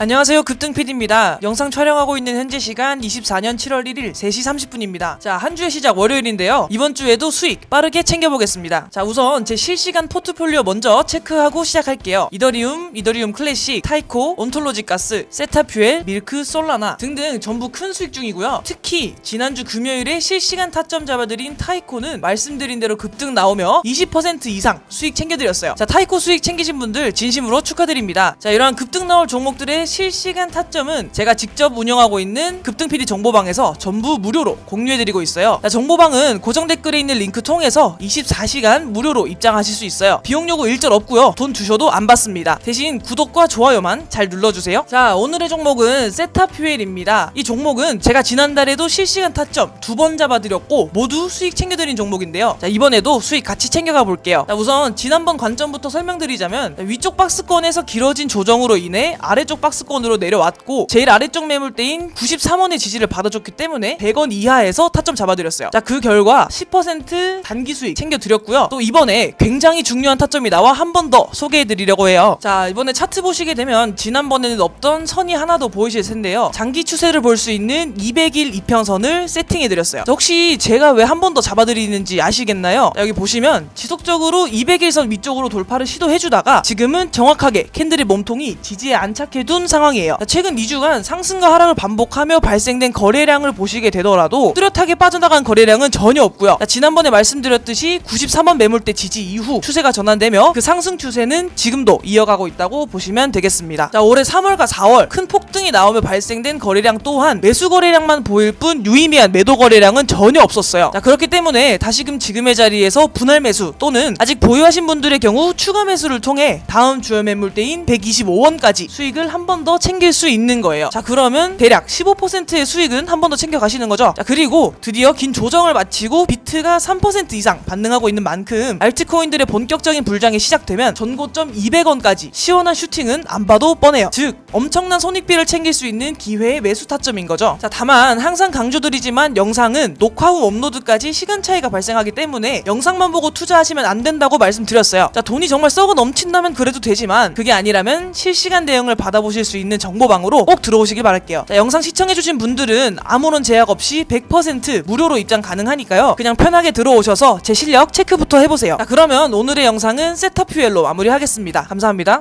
안녕하세요. 급등PD입니다. 영상 촬영하고 있는 현재 시간 24년 7월 1일 3시 30분입니다. 자 한 주의 시작 월요일인데요. 이번 주에도 수익 빠르게 챙겨보겠습니다. 자 우선 제 실시간 포트폴리오 먼저 체크하고 시작할게요. 이더리움, 이더리움 클래식, 타이코, 온톨로지 가스, 세타퓨엘, 밀크, 솔라나 등등 전부 큰 수익 중이고요. 특히 지난주 금요일에 실시간 타점 잡아드린 타이코는 말씀드린 대로 급등 나오며 20% 이상 수익 챙겨드렸어요. 자 타이코 수익 챙기신 분들 진심으로 축하드립니다. 자 이러한 급등 나올 종목들의 실시간 타점은 제가 직접 운영하고 있는 급등 PD 정보방에서 전부 무료로 공유해드리고 있어요. 자, 정보방은 고정 댓글에 있는 링크 통해서 24시간 무료로 입장하실 수 있어요. 비용 요구 일절 없고요. 돈 주셔도 안 받습니다. 대신 구독과 좋아요만 잘 눌러주세요. 자 오늘의 종목은 세타퓨엘입니다. 이 종목은 제가 지난달에도 실시간 타점 두 번 잡아드렸고 모두 수익 챙겨드린 종목인데요. 자 이번에도 수익 같이 챙겨가 볼게요. 자, 우선 지난번 관점부터 설명드리자면 위쪽 박스권에서 길어진 조정으로 인해 아래쪽 박스 권으로 내려왔고 제일 아래쪽 매물대인 93원의 지지를 받아줬기 때문에 100원 이하에서 타점 잡아드렸어요. 자 그 결과 10% 단기 수익 챙겨드렸고요. 또 이번에 굉장히 중요한 타점이 나와 한 번 더 소개해드리려고 해요. 자 이번에 차트 보시게 되면 지난번에는 없던 선이 하나 더 보이실 텐데요. 장기 추세를 볼 수 있는 200일 이평선을 세팅해드렸어요. 자, 혹시 제가 왜 한 번 더 잡아드리는지 아시겠나요? 자, 여기 보시면 지속적으로 200일선 위쪽으로 돌파를 시도해주다가 지금은 정확하게 캔들의 몸통이 지지에 안착해둔 상황이에요. 자, 최근 2주간 상승과 하락을 반복하며 발생된 거래량을 보시게 되더라도 뚜렷하게 빠져나간 거래량은 전혀 없고요. 자, 지난번에 말씀드렸듯이 93원 매물대 지지 이후 추세가 전환되며 그 상승 추세는 지금도 이어가고 있다고 보시면 되겠습니다. 자, 올해 3월과 4월 큰 폭등이 나오며 발생된 거래량 또한 매수 거래량만 보일 뿐 유의미한 매도 거래량은 전혀 없었어요. 자, 그렇기 때문에 다시금 지금의 자리에서 분할 매수 또는 아직 보유하신 분들의 경우 추가 매수를 통해 다음 주요 매물대인 125원까지 수익을 한번 더 챙길 수 있는 거예요. 자, 그러면 대략 15%의 수익은 한 번 더 챙겨 가시는 거죠. 자, 그리고 드디어 긴 조정을 마치고 비트가 3% 이상 반등하고 있는 만큼 알트코인들의 본격적인 불장이 시작되면 전고점 200원까지 시원한 슈팅은 안 봐도 뻔해요. 즉, 엄청난 손익비를 챙길 수 있는 기회의 매수 타점인 거죠. 자, 다만 항상 강조드리지만 영상은 녹화 후 업로드까지 시간 차이가 발생하기 때문에 영상만 보고 투자하시면 안 된다고 말씀드렸어요. 자, 돈이 정말 썩어 넘친다면 그래도 되지만 그게 아니라면 실시간 대응을 받아보실 수 있는 정보방으로 꼭 들어오시길 바랄게요. 자, 영상 시청해주신 분들은 아무런 제약 없이 100% 무료로 입장 가능하니까요. 그냥 편하게 들어오셔서 제 실력 체크부터 해보세요. 자, 그러면 오늘의 영상은 세타퓨엘로 마무리하겠습니다. 감사합니다.